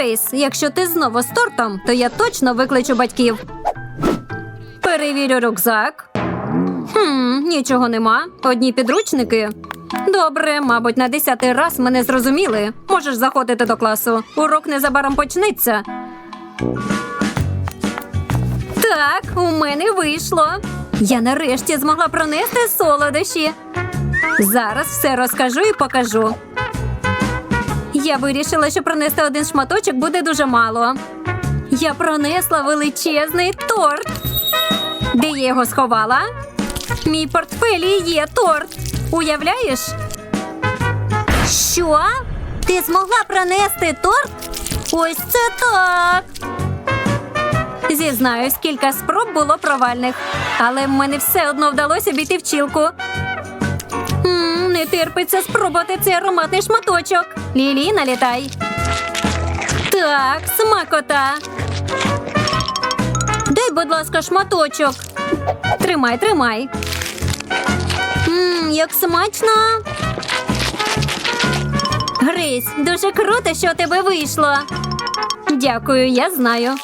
Грейс, якщо ти знову з тортом, то я точно викличу батьків. Перевірю рюкзак. Хм, нічого нема. Одні підручники. Добре, мабуть, на десятий раз мене зрозуміли. Можеш заходити до класу. Урок незабаром почнеться. Так, у мене вийшло. Я нарешті змогла пронести солодощі. Зараз все розкажу і покажу. Я вирішила, що пронести один шматочок буде дуже мало. Я пронесла величезний торт. Де я його сховала? Мій портфелі є торт. Уявляєш? Що? Ти змогла пронести торт? Ось це так. Зізнаюсь, кілька спроб було провальних, але в мене все одно вдалося обійти вчілку. Терпиться спробувати цей ароматний шматочок. Лілі, налітай. Так, смакота. Дай, будь ласка, шматочок. Тримай, тримай. Мм, як смачно. Грись, дуже круто, що у тебе вийшло. Дякую, я знаю.